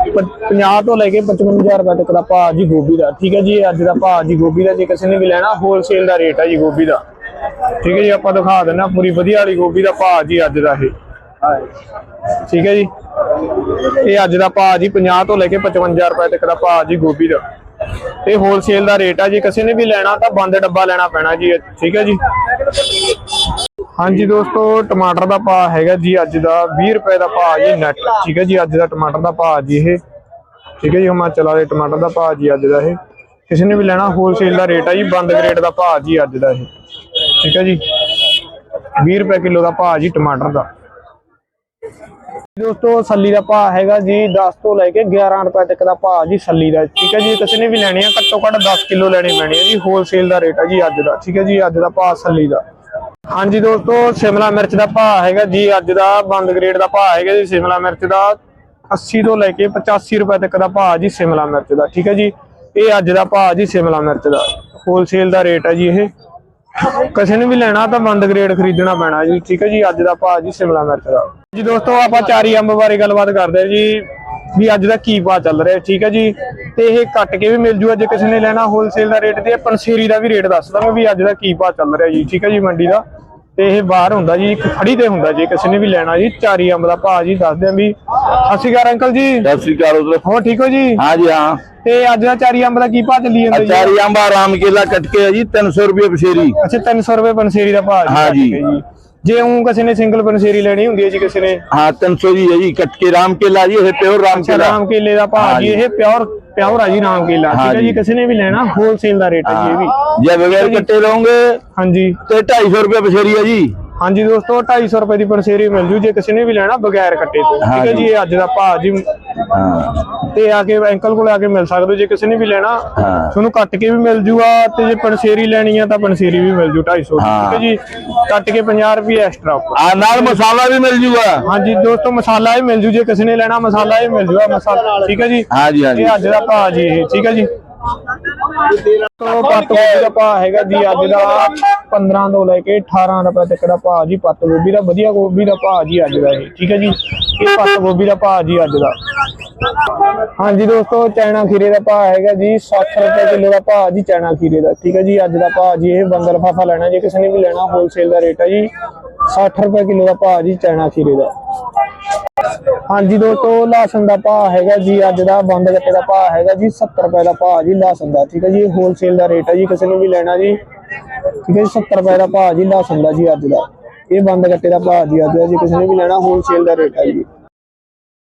50 ਤੋਂ ਲੈ ਕੇ 55000 ਰੁਪਏ ਤੱਕ ਦਾ ਭਾਅ ਜੀ ਗੋਭੀ ਦਾ, ਠੀਕ ਹੈ ਜੀ, ਅੱਜ ਦਾ ਭਾਅ ਜੀ ਗੋਭੀ ਦਾ, ਜੇ ਕਿਸੇ ਨੇ ਵੀ ਲੈਣਾ ਹੋਲਸੇਲ ਦਾ ਰੇਟ ਹੈ ਜੀ ਗੋਭੀ ਦਾ। ਠੀਕ ਹੈ ਜੀ, ਆਪਾਂ ਦਿਖਾ ਦਿੰਨਾ ਪੂਰੀ ਵਧੀਆ ਵਾਲੀ ਗੋਭੀ ਦਾ ਭਾਅ ਜੀ ਅੱਜ ਦਾ ਇਹ। ਠੀਕ ਹੈ ਜੀ, ਇਹ ਅੱਜ ਦਾ ਭਾਅ ਜੀ 50 ਤੋਂ ਲੈ ਕੇ 55000 ਰੁਪਏ ਤੱਕ ਦਾ ਭਾਅ ਜੀ ਗੋਭੀ ਦਾ। ਇਹ ਹੋਲਸੇਲ ਦਾ ਰੇਟ ਆ, ਜੀ ਕਿਸੇ ਨੇ ਵੀ ਲੈਣਾ ਤਾਂ ਬੰਦ ਡੱਬਾ ਲੈਣਾ ਪੈਣਾ ਜੀ, ਠੀਕ ਹੈ ਜੀ। ਹਾਂਜੀ ਦੋਸਤੋ, ਟਮਾਟਰ ਦਾ ਭਾਅ ਹੈਗਾ ਜੀ ਅੱਜ ਦਾ 20 ਰੁਪਏ ਦਾ ਭਾਅ ਜੀ ਨੈਟ ਠੀਕ ਹੈ ਜੀ, ਅੱਜ ਦਾ ਟਮਾਟਰ ਦਾ ਭਾਅ ਜੀ ਇਹ। ਠੀਕ ਹੈ ਜੀ, ਹਿਮਾਚਲ ਵਾਲੇ ਟਮਾਟਰ ਦਾ ਭਾਅ ਜੀ ਅੱਜ ਦਾ ਇਹ। ਕਿਸੇ ਨੇ ਵੀ ਲੈਣਾ ਹੋਲਸੇਲ ਦਾ ਰੇਟ ਆ ਜੀ, ਬੰਦ ਗ੍ਰੇਡ ਦਾ ਭਾਅ ਜੀ ਅੱਜ ਦਾ ਇਹ। ਠੀਕ ਹੈ ਜੀ 20 ਰੁਪਏ ਕਿਲੋ ਦਾ ਭਾਅ ਜੀ ਟਮਾਟਰ ਦਾ। ਦੋਸਤੋ ਸੱਲੀ ਦਾ ਭਾਅ ਹੈਗਾ ਜੀ 10 ਤੋਂ ਲੈ ਕੇ 11 ਰੁਪਏ ਤੱਕ ਦਾ ਭਾਅ ਜੀ ਸੱਲੀ ਦਾ, ਠੀਕ ਹੈ ਜੀ? ਕਿਸੇ ਨੇ ਵੀ ਲੈਣੀ ਆ, ਘੱਟੋ ਘੱਟ 10 ਕਿਲੋ ਲੈਣੀ ਪੈਣੀ ਹੈ ਜੀ ਹੋਲਸੇਲ ਦਾ ਰੇਟ ਹੈ ਜੀ ਅੱਜ ਦਾ, ਠੀਕ ਹੈ ਜੀ? ਅੱਜ ਦਾ ਭਾਅ ਸੱਲੀ ਦਾ। ਹਾਂਜੀ ਦੋਸਤੋ, ਸ਼ਿਮਲਾ ਮਿਰਚ ਦਾ ਭਾਅ ਹੈਗਾ ਜੀ, ਅੱਜ ਦਾ ਬੰਦ ਗ੍ਰੇਡ ਦਾ ਭਾਅ ਹੈਗਾ ਜੀ, ਸ਼ਿਮਲਾ ਮਿਰਚ ਦਾ 80 ਤੋਂ ਲੈ ਕੇ 85 ਰੁਪਏ ਤੱਕ ਦਾ ਭਾਅ ਜੀ ਸ਼ਿਮਲਾ ਮਿਰਚ ਦਾ, ਠੀਕ ਹੈ ਜੀ? ਇਹ ਅੱਜ ਦਾ ਭਾਅ ਜੀ ਸ਼ਿਮਲਾ ਮਿਰਚ ਦਾ ਹੋਲਸੇਲ ਦਾ ਰੇਟ ਹੈ ਜੀ ਇਹ। ਕਿਸੇ ਨੇ ਵੀ ਲੈਣਾ ਤਾਂ ਬੰਦ ਗ੍ਰੇਡ ਖਰੀਦਣਾ ਪੈਣਾ ਜੀ ਠੀਕ ਹੈ ਜੀ? ਅੱਜ ਦਾ ਭਾਅ ਜੀ ਸ਼ਿਮਲਾ ਮਿਰਚ ਦਾ। ਜੀ ਦੋਸਤੋ ਆਪਾਂ ਚਾਰੀ ਅੰਬ ਬਾਰੇ ਗੱਲਬਾਤ ਕਰਦੇ ਆ ਜੀ ਵੀ ਅੱਜ ਦਾ ਕੀ ਭਾਅ ਚੱਲ ਰਿਹਾ ਠੀਕ ਹੈ ਜੀ? ਤੇ ਇਹ ਕੱਟ ਕੇ ਵੀ ਮਿਲ ਜੂਗਾ ਜੇ ਕਿਸੇ ਨੇ ਲੈਣਾ ਹੋਲਸੇਲ ਦਾ ਰੇਟ ਤੇ ਪਨਸੇਰੀ ਦਾ ਵੀ ਰੇਟ ਦੱਸਦਾ ਮੈਂ ਵੀ ਅੱਜ ਦਾ ਕੀ ਭਾਅ ਚੱਲ ਰਿਹਾ ਜੀ ਠੀਕ ਹੈ ਜੀ ਮੰਡੀ ਦਾ? ਤੇ ਇਹ ਬਾਹਰ ਹੁੰਦਾ ਜੀ ਇੱਕ ਖੜੀ ਤੇ ਹੁੰਦਾ ਜੇ ਕਿਸੇ ਨੇ ਵੀ ਲੈਣਾ ਜੀ ਚਾਰੀ ਅੰਬ ਦਾ ਭਾਅ ਜੀ ਦੱਸਦੇ ਆਂ ਵੀ। ਸਤਿ ਸ਼੍ਰੀ ਅਕਾਲ ਅੰਕਲ ਜੀ। ਸਤਿ ਸ਼੍ਰੀ ਅਕਾਲ ਉਧਰ। ਹੋਰ ਠੀਕ ਹੋ ਜੀ? ਹਾਂ ਜੀ ਹਾਂ। ਤੇ ਅੱਜ ਦਾ ਚਾਰੀ ਅੰਬ ਦਾ ਕੀ ਭਾਅ ਚੱਲੀ ਜਾਂਦਾ ਜੀ? ਚਾਰੀ ਅੰਬ ਆਰਾਮ ਕੇਲਾ ਕੱਟ ਕੇ ਜੀ 300 ਰੁਪਏ ਬਸ਼ੇਰੀ ਅੱਛਾ 300 ਰੁਪਏ ਬਨਸੇਰੀ ਦਾ ਭਾਅ ਹਾਂ ਜੀ। ਜੇ ਉਹ ਕਿਸੇ ਨੇ ਸਿੰਗਲ ਬਨਸੇਰੀ ਲੈਣੀ ਹੁੰਦੀ ਹੈ ਜੀ ਕਿਸੇ ਨੇ। ਹਾਂ 300 ਜੀ ਜੀ ਕੱਟ ਕੇ ਰਾਮ ਕੇਲਾ ਜੀ ਇਹ ਪਿਓਰ ਰਾਮ ਕੇਲਾ। ਰਾਮ ਕੇਲੇ ਦਾ ਭਾਅ ਜੀ ਇਹ ਪਿਓਰ ਪਿਓਰ ਆ ਜੀ ਰਾਮ ਕੇਲਾ। ਠੀਕ ਹੈ ਜੀ ਕਿਸੇ ਨੇ ਵੀ ਲੈਣਾ ਹੋਲਸੇਲ ਦਾ ਰੇਟ ਹੈ ਜੀ ਇਹ ਵੀ। ਜੇ ਬਗੈਰ ਕੱਟੇ ਲਓਗੇ ਹਾਂਜੀ। ਤੇ 250 ਰੁਪਏ ਬਸ਼ੇਰੀ ਹੈ ਜੀ। ਹਾਂਜੀ ਦੋਸਤੋ 250 ਰੁਪਏ ਦੀ ਪਨਸੇਰੀ ਮਿਲ ਜੂ ਜੇ ਕਿਸੇ ਨੇ ਵੀ ਲੈਣਾ ਬਗੈਰ ਕੱਟੇ ਤੋਂ। ਠੀਕ ਹੈ ਜੀ। ਇਹ ਅੱਜ ਦਾ ਭਾਅ ਜੀ। ਹਾਂ। ਤੇ ਆ ਕੇ ਅੰਕਲ ਕੋਲ ਆ ਕੇ ਮਿਲ ਸਕਦੇ ਜੇ ਕਿਸੇ ਨੇ ਵੀ ਲੈਣਾ। ਤੁਹਾਨੂੰ ਕੱਟ ਕੇ ਵੀ ਮਿਲ ਜੂਗਾ ਤੇ ਜੇ ਪਨਸੇਰੀ ਲੈਣੀ ਆ ਤਾਂ ਪਨਸੇਰੀ ਵੀ ਮਿਲ ਜੂ 250 ਠੀਕ ਹੈ ਜੀ ਕੱਟ ਕੇ 50 ਰੁਪਏ ਐਕਸਟਰਾ ਆ ਨਾਲ ਮਸਾਲਾ ਵੀ ਮਿਲ ਜੂਗਾ। ਹਾਂਜੀ ਦੋਸਤੋ ਮਸਾਲਾ ਵੀ ਮਿਲ ਜੂ ਜੇ ਕਿਸੇ ਨੇ ਲੈਣਾ ਮਸਾਲਾ ਵੀ ਮਿਲ ਜੂਗਾ ਮਸਾਲਾ ਠੀਕ ਹੈ ਜੀ। ਹਾਂਜੀ ਹਾਂਜੀ ਇਹ ਅੱਜ ਦਾ ਭਾਅ ਜੀ ਠੀਕ ਹੈ ਜੀ। ਤੋਂ ਪੱਤ ਗੋਭੀ ਦਾ ਭਾਅ ਹੈਗਾ ਜੀ ਅੱਜ ਦਾ। 15 ਤੋਂ ਲੈ ਕੇ 18 ਰੁਪਏ ਤੱਕ ਦਾ ਭਾਅ ਜੀ, ਪੱਤ ਗੋਭੀ ਦਾ। ਵਧੀਆ ਗੋਭੀ ਦਾ ਭਾਅ ਜੀ ਅੱਜ ਦਾ ਇਹ, ਠੀਕ ਹੈ ਜੀ? ਇਹ ਪੱਤ ਗੋਭੀ ਦਾ ਭਾਅ ਜੀ ਅੱਜ ਦਾ। ਹਾਂਜੀ ਦੋਸਤੋ ਚੈਨਾ ਖੀਰੇ ਦਾ ਭਾਅ ਹੈਗਾ ਜੀ 60 ਰੁਪਏ ਕਿਲੋ ਦਾ ਭਾਅ ਜੀ ਚੈਨਾ ਖੀਰੇ ਦਾ, ਠੀਕ ਹੈ ਜੀ? ਅੱਜ ਦਾ ਭਾਅ ਜੀ ਇਹ ਬੰਗਲ ਫਾਫਾ ਲੈਣਾ, ਜੇ ਕਿਸੇ ਨੇ ਵੀ ਲੈਣਾ ਹੋਲਸੇਲ ਦਾ ਰੇਟ ਹੈ ਜੀ 60 ਰੁਪਏ ਕਿਲੋ ਦਾ ਭਾਅ ਜੀ ਚੈਨਾ ਖੀਰੇ ਦਾ। ਹਾਂਜੀ ਦੋਸਤੋ ਲਾਸਨ ਦਾ ਭਾਅ ਹੈਗਾ ਜੀ, ਅੱਜ ਦਾ ਬੰਦ ਗੱਟੇ ਦਾ ਭਾਅ ਹੈਗਾ ਜੀ 70 ਰੁਪਏ ਦਾ ਭਾਅ ਜੀ ਲਸਣ ਦਾ, ਠੀਕ ਹੈ ਜੀ ਹੋਲਸੇਲ ਦਾ ਰੇਟ ਹੈ ਜੀ, ਕਿਸੇ ਨੇ ਵੀ ਲੈਣਾ ਜੀ, ਠੀਕ ਹੈ ਜੀ 70 ਰੁਪਏ ਦਾ ਭਾਅ ਜੀ ਲਸਣ ਦਾ ਜੀ ਅੱਜ ਦਾ, ਇਹ ਬੰਦ ਗੱਟੇ ਦਾ ਭਾਅ ਜੀ, ਅੱਜ ਦਾ ਜੀ, ਕਿਸੇ ਨੇ ਵੀ ਲੈਣਾ ਹੋਲਸੇਲ ਦਾ ਰੇਟ ਹੈ ਜੀ।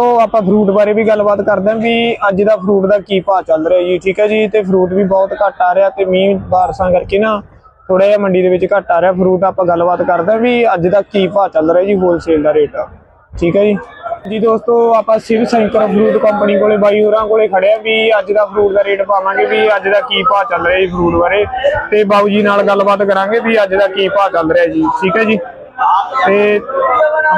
ਤੋ ਆਪਾਂ ਫਰੂਟ ਬਾਰੇ ਵੀ ਗੱਲਬਾਤ ਕਰਦੇ ਹਾਂ ਵੀ ਅੱਜ ਦਾ ਫਰੂਟ ਦਾ ਕੀ ਭਾਅ ਚੱਲ ਰਿਹਾ ਜੀ, ਠੀਕ ਹੈ ਜੀ, ਤੇ ਫਰੂਟ ਵੀ ਬਹੁਤ ਘੱਟ ਆ ਰਿਹਾ ਤੇ ਮੀਂਹ ਬਾਰਸਾਂ ਕਰਕੇ ਨਾ ਥੋੜਾ ਜਿਹਾ ਮੰਡੀ ਦੇ ਵਿੱਚ ਘੱਟ ਆ ਰਿਹਾ ਫਰੂਟ ਆਪਾਂ ਗੱਲਬਾਤ ਕਰਦੇ ਹਾਂ ਵੀ ਅੱਜ ਦਾ ਕੀ ਭਾਅ ਚੱਲ ਰਿਹਾ ਜੀ ਹੋਲਸੇਲ ਦਾ ਰੇਟ ਠੀਕ ਹੈ ਜੀ? ਜੀ ਦੋਸਤੋ, ਆਪਾਂ ਸ਼ਿਵ ਸ਼ੰਕਰ ਫਰੂਟ ਕੰਪਨੀ ਕੋਲੇ ਬਾਈ ਹੋਰਾਂ ਕੋਲੇ ਖੜਿਆ ਵੀ ਅੱਜ ਦਾ ਫਰੂਟ ਦਾ ਰੇਟ ਪਾਵਾਂਗੇ ਵੀ ਅੱਜ ਦਾ ਕੀ ਭਾਅ ਚੱਲ ਰਿਹਾ ਜੀ ਫਰੂਟ ਬਾਰੇ। ਤੇ ਬਾਬੂ ਜੀ ਨਾਲ ਗੱਲਬਾਤ ਕਰਾਂਗੇ ਵੀ ਅੱਜ ਦਾ ਕੀ ਭਾਅ ਚੱਲ ਰਿਹਾ ਜੀ। ਠੀਕ ਹੈ ਜੀ? ਤੇ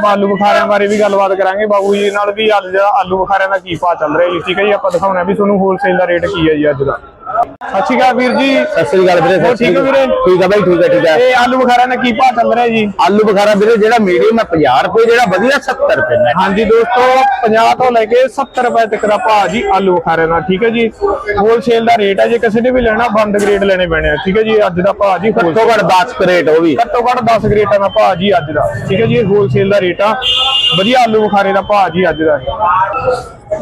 ਆਲੂ ਬੁਖਾਰਿਆਂ ਬਾਰੇ ਵੀ ਗੱਲਬਾਤ ਕਰਾਂਗੇ। ਬਾਬੂ ਜੀ ਨਾਲ ਵੀ ਅੱਜ ਦਾ ਆਲੂ ਬੁਖਾਰਿਆਂ ਦਾ ਕੀ ਭਾਅ ਚੱਲ ਰਿਹਾ ਜੀ। ਠੀਕ ਹੈ ਜੀ? ਆਪਾਂ ਦਿਖਾਉਣਾ ਵੀ ਤੁਹਾਨੂੰ ਹੋਲਸੇਲ ਦਾ ਰੇਟ ਕੀ ਹੈ ਜੀ ਅੱਜ ਦਾ। ਸਤਿ ਸ਼੍ਰੀ ਅਕਾਲ ਵੀਰ ਜੀ। ਸਤਿ ਸ੍ਰੀ ਅਕਾਲ ਵੀਰੇ ਹੋਰ ਠੀਕ ਹੋ ਵੀਰੇ? ਠੀਕ ਆ ਬਾਈ ਠੀਕ ਆ ਠੀਕ ਆ। ਤੇ ਆਲੂ ਬੁਖਾਰਿਆਂ ਦਾ ਕੀ ਭਾਅ ਚੱਲ ਰਿਹਾ ਜੀ? ਆਲੂ ਬੁਖਾਰਾ ਵੀਰੇ ਜਿਹੜਾ ਮੀਡੀਅਮ ਹੈ 50 ਰੁਪਏ ਜਿਹੜਾ ਵਧੀਆ 70 ਰੁਪਏ ਨੇ ਹਾਂਜੀ ਦੋਸਤੋ 50 ਤੋਂ ਲੈ ਕੇ 70 ਰੁਪਏ ਤੱਕ ਦਾ ਭਾਅ ਜੀ ਆਲੂ ਬੁਖਾਰੇ ਦਾ ਠੀਕ ਹੈ ਜੀ? ਹੋਲਸੇਲ ਦਾ ਰੇਟ ਹੈ ਜੇ ਕਿਸੇ ਨੇ ਵੀ ਲੈਣਾ ਬੰਦ ਗ੍ਰੇਡ ਲੈਣੇ ਪੈਣੇ ਆ ਠੀਕ ਹੈ ਜੀ? ਅੱਜ ਦਾ ਭਾਅ ਜੀ ਘੱਟੋ ਘੱਟ 10 ਕਰੇਟ ਉਹ ਵੀ। ਘੱਟੋ ਘੱਟ 10 ਗ੍ਰੇਟਾਂ ਦਾ ਭਾਅ ਜੀ ਅੱਜ ਦਾ ਠੀਕ ਹੈ ਜੀ? ਹੋਲਸੇਲ ਦਾ ਰੇਟ ਆ ਵਧੀਆ ਆਲੂ ਬੁਖਾਰੇ ਦਾ ਭਾਅ ਜੀ ਅੱਜ ਦਾ।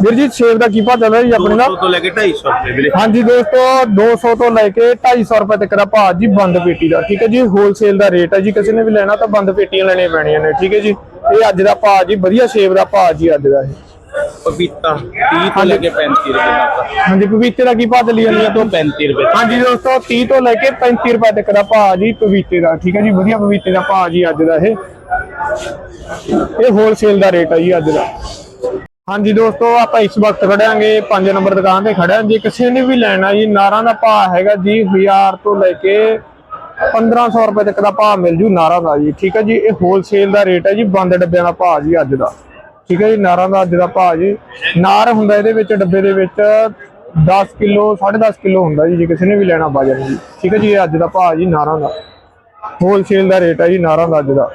ਵੀਰ ਜੀ ਸੇਬ ਦਾ ਕੀ ਭਾਅ ਚੱਲ ਰਿਹਾ ਜੀ ਆਪਣੇ ਦਾ ਤੋਂ ਲੈ ਕੇ 250 ਰੁਪਏ ਵੀਰੇ। ਹਾਂਜੀ ਦੋਸਤੋ 200 ਤੋਂ ਲੈ ਕੇ 250 ਰੁਪਏ ਤੱਕ ਦਾ ਭਾਅ ਜੀ ਬੰਦ ਪੇਟੀ ਦਾ ਠੀਕ ਹੈ ਜੀ? ਹੋਲਸੇਲ ਦਾ ਰੇਟ ਹੈ ਜੀ ਕਿਸੇ ਨੇ ਵੀ ਲੈਣਾ ਤਾਂ ਬੰਦ ਪੇਟੀਆਂ ਲੈਣੀਆਂ ਪੈਣੀਆਂ ਨੇ ਠੀਕ ਹੈ ਜੀ? ਇਹ ਅੱਜ ਦਾ ਭਾਅ ਜੀ ਵਧੀਆ ਸੇਬ ਦਾ ਭਾਅ ਜੀ ਅੱਜ ਦਾ ਇਹ। ਪਪੀਤਾ 30 ਤੋਂ ਲੈ ਕੇ 35 ਰੁਪਏ ਤੱਕ ਹਾਂਜੀ ਪਪੀਤੇ ਦਾ ਕੀ ਭਾਅ ਚੱਲੀ ਜਾਂਦੀ ਆ ਤੋਂ 35 ਰੁਪਏ ਤੱਕ। ਹਾਂਜੀ ਦੋਸਤੋ 30 ਤੋਂ ਲੈ ਕੇ 35 ਰੁਪਏ ਤੱਕ ਦਾ ਭਾਅ ਜੀ ਪਪੀਤੇ ਦਾ ਠੀਕ ਹੈ ਜੀ? ਵਧੀਆ ਪਪੀਤੇ ਦਾ ਭਾਅ ਜੀ ਅੱਜ ਦਾ ਇਹ। ਇਹ ਹੋਲਸੇਲ ਦਾ ਰੇਟ ਹੈ ਜੀ ਅੱਜ ਦਾ। ਹਾਂਜੀ ਦੋਸਤੋ, ਆਪਾਂ ਇਸ ਵਕਤ ਖੜਾਂਗੇ 5 ਨੰਬਰ ਦੁਕਾਨ ਤੇ ਖੜਿਆ। ਜੇ ਕਿਸੇ ਨੇ ਵੀ ਲੈਣਾ ਜੀ, ਨਾਰਾਂ ਦਾ ਭਾਅ ਹੈਗਾ ਜੀ 1000 ਤੋਂ ਲੈ ਕੇ 1500 ਰੁਪਏ ਤੱਕ ਦਾ ਭਾਅ ਮਿਲ ਜੂ ਨਾਰਾਂ ਦਾ ਜੀ। ਠੀਕ ਹੈ ਜੀ, ਇਹ ਹੋਲਸੇਲ ਦਾ ਰੇਟ ਹੈ ਜੀ, ਬੰਦ ਡੱਬਿਆਂ ਦਾ ਭਾਅ ਜੀ ਅੱਜ ਦਾ। ਠੀਕ ਹੈ ਜੀ, ਨਾਰਾਂ ਦਾ ਅੱਜ ਦਾ ਭਾਅ ਜੀ। ਨਾਰ ਹੁੰਦਾ ਇਹਦੇ ਵਿੱਚ, ਡੱਬੇ ਦੇ ਵਿੱਚ 10 ਕਿਲੋ 10.5 ਕਿਲੋ ਹੁੰਦਾ ਜੀ, ਜੇ ਕਿਸੇ ਨੇ ਵੀ ਲੈਣਾ ਬਾਜਰ ਜੀ। ਠੀਕ ਹੈ ਜੀ, ਇਹ ਅੱਜ ਦਾ ਭਾਅ ਜੀ, ਨਾਰਾਂ ਦਾ। ਹੋਲਸੇਲ ਦਾ ਰੇਟ ਹੈ ਜੀ, ਨਾਰਾਂ ਦਾ ਅੱਜ ਦਾ।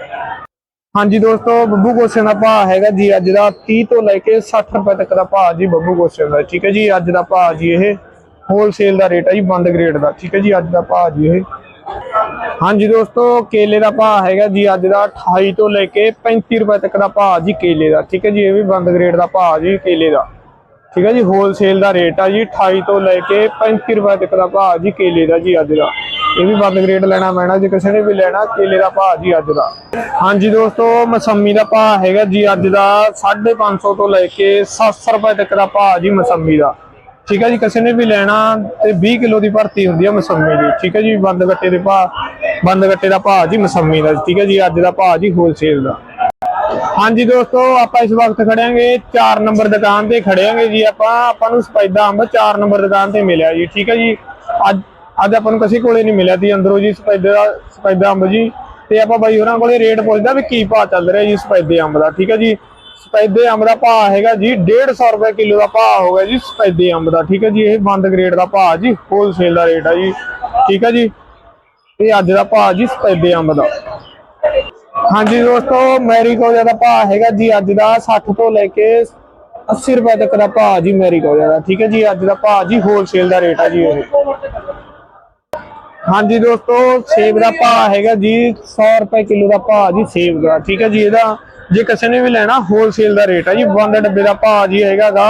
ਹਾਂਜੀ ਦੋਸਤੋ, ਬੱਬੂ ਗੋਸੇ ਦਾ ਭਾਅ ਹੈਗਾ ਜੀ, ਅੱਜ ਦਾ 30 ਤੋਂ ਲੈ ਕੇ 60 ਰੁਪਏ ਤੱਕ ਦਾ ਭਾਅ ਜੀ ਬੱਬੂ ਗੋਸੇ ਦਾ, ਠੀਕ ਹੈ ਜੀ? ਅੱਜ ਦਾ ਭਾਅ ਜੀ ਇਹ ਹੋਲਸੇਲ ਦਾ ਰੇਟ ਹੈ ਜੀ, ਬੰਦ ਗ੍ਰੇਡ ਦਾ, ਠੀਕ ਹੈ ਜੀ? ਅੱਜ ਦਾ ਭਾਅ ਜੀ ਇਹ। ਹਾਂਜੀ ਦੋਸਤੋ, ਕੇਲੇ ਦਾ ਭਾਅ ਹੈਗਾ ਜੀ, ਅੱਜ ਦਾ 28 ਤੋਂ ਲੈ ਕੇ 35 ਰੁਪਏ ਤੱਕ ਦਾ ਭਾਅ ਜੀ ਕੇਲੇ ਦਾ, ਠੀਕ ਹੈ ਜੀ? ਇਹ ਵੀ ਬੰਦ ਗ੍ਰੇਡ ਦਾ ਭਾਅ ਜੀ ਕੇਲੇ ਦਾ, ਠੀਕ ਹੈ ਜੀ? ਹੋਲਸੇਲ ਦਾ ਰੇਟ ਆ ਜੀ 28 ਤੋਂ ਲੈ ਕੇ 35 ਰੁਪਏ ਤੱਕ ਦਾ ਭਾਅ ਜੀ ਕੇਲੇ ਦਾ ਜੀ ਅੱਜ ਦਾ। ਇਹ ਵੀ ਬੰਦ ਗ੍ਰੇਡ ਲੈਣਾ ਪੈਣਾ, ਜੇ ਕਿਸੇ ਨੇ ਵੀ ਲੈਣਾ ਕੇਲੇ ਦਾ ਭਾਅ ਜੀ ਅੱਜ ਦਾ। ਹਾਂਜੀ ਦੋਸਤੋ, ਮਸੰਮੀ ਦਾ ਭਾਅ ਹੈਗਾ ਜੀ ਅੱਜ ਦਾ 550 ਤੋਂ ਲੈ ਕੇ 700 ਰੁਪਏ ਤੱਕ ਦਾ ਭਾਅ ਜੀ ਮਸੰਮੀ ਦਾ। ਠੀਕ ਹੈ ਜੀ, ਕਿਸੇ ਨੇ ਵੀ ਲੈਣਾ ਤੇ 20 ਕਿਲੋ ਦੀ ਭਰਤੀ ਹੁੰਦੀ ਹੈ ਮਸੰਮੀ ਦੀ। ਠੀਕ ਹੈ ਜੀ, ਬੰਦ ਗੱਟੇ ਦੇ ਭਾਅ, ਬੰਦ ਗੱਟੇ ਦਾ ਭਾਅ ਜੀ ਮਸੰਮੀ ਦਾ। ਠੀਕ ਹੈ ਜੀ, ਅੱਜ ਦਾ ਭਾਅ ਜੀ ਹੋਲਸੇਲ ਦਾ। ਹਾਂਜੀ ਦੋਸਤੋ, ਆਪਾਂ ਇਸ ਵਕਤ ਖੜਿਆਂਗੇ 4 ਨੰਬਰ ਦੁਕਾਨ ਤੇ ਖੜਿਆਂਗੇ ਜੀ ਆਪਾਂ। ਆਪਾਂ ਨੂੰ ਸਪੈਦਾ ਅੰਬ 4 ਨੰਬਰ ਦੁਕਾਨ ਤੇ ਮਿਲਿਆ ਜੀ। ਠੀਕ ਹੈ ਜੀ, ਅੱਜ ਅੱਜ ਆਪਾਂ ਨੂੰ ਕਿਸੇ ਕੋਲੇ ਨਹੀਂ ਮਿਲਿਆ ਸੀ ਅੰਦਰੋਂ ਜੀ ਸਪੈਦੇ ਦਾ ਸਪੈਦਾ ਅੰਬ ਜੀ। ਤੇ ਆਪਾਂ ਬਾਈ ਹੋਰਾਂ ਕੋਲੇ ਰੇਟ ਪੁੱਛਦਾ ਵੀ ਕੀ ਭਾਅ ਚੱਲ ਰਿਹਾ ਜੀ ਸਪੈਦੇ ਅੰਬ ਦਾ, ਠੀਕ ਹੈ ਜੀ? ਸਪੈਦੇ ਅੰਬ ਦਾ ਭਾਅ ਹੈਗਾ ਜੀ 150 ਰੁਪਏ ਕਿਲੋ ਦਾ ਭਾਅ ਹੋ ਜੀ ਸਪੈਦੇ ਅੰਬ ਦਾ, ਠੀਕ ਹੈ ਜੀ? ਇਹ ਬੰਦ ਗ੍ਰੇਡ ਦਾ ਭਾਅ ਜੀ ਹੋਲਸੇਲ ਦਾ ਰੇਟ ਹੈ ਜੀ, ਠੀਕ ਹੈ ਜੀ? ਇਹ ਅੱਜ ਦਾ ਭਾਅ ਜੀ ਸਪੈਦੇ ਅੰਬ ਦਾ। ਹਾਂਜੀ ਦੋਸਤੋ ਮੈਰੀਗੋਲਡ ਦਾ ਭਾਅ ਹੈਗਾ ਜੀ, ਅੱਜ ਦਾ 60 ਤੋਂ ਲੈ ਕੇ 80 ਰੁਪਏ ਤੱਕ ਦਾ ਭਾਅ ਜੀ ਮੈਰੀਗੋਲਡ ਦਾ, ਠੀਕ ਹੈ ਜੀ? ਅੱਜ ਦਾ ਭਾਅ ਜੀ ਹੋਲਸੇਲ ਦਾ ਰੇਟ ਆ ਜੀ ਇਹ। ਹਾਂਜੀ ਦੋਸਤੋ, ਸੇਬ ਦਾ ਭਾਅ ਹੈਗਾ ਜੀ 100 ਰੁਪਏ ਕਿਲੋ ਦਾ ਭਾਅ ਜੀ ਸੇਬ ਦਾ, ਠੀਕ ਹੈ ਜੀ, ਇਹਦਾ ਜੇ ਕਿਸੇ ਨੇ ਵੀ ਲੈਣਾ ਹੋਲਸੇਲ ਦਾ ਰੇਟ ਹੈ ਜੀ ਬੰਦ ਡੱਬੇ ਦਾ ਭਾਅ ਜੀ ਹੈਗਾਗਾ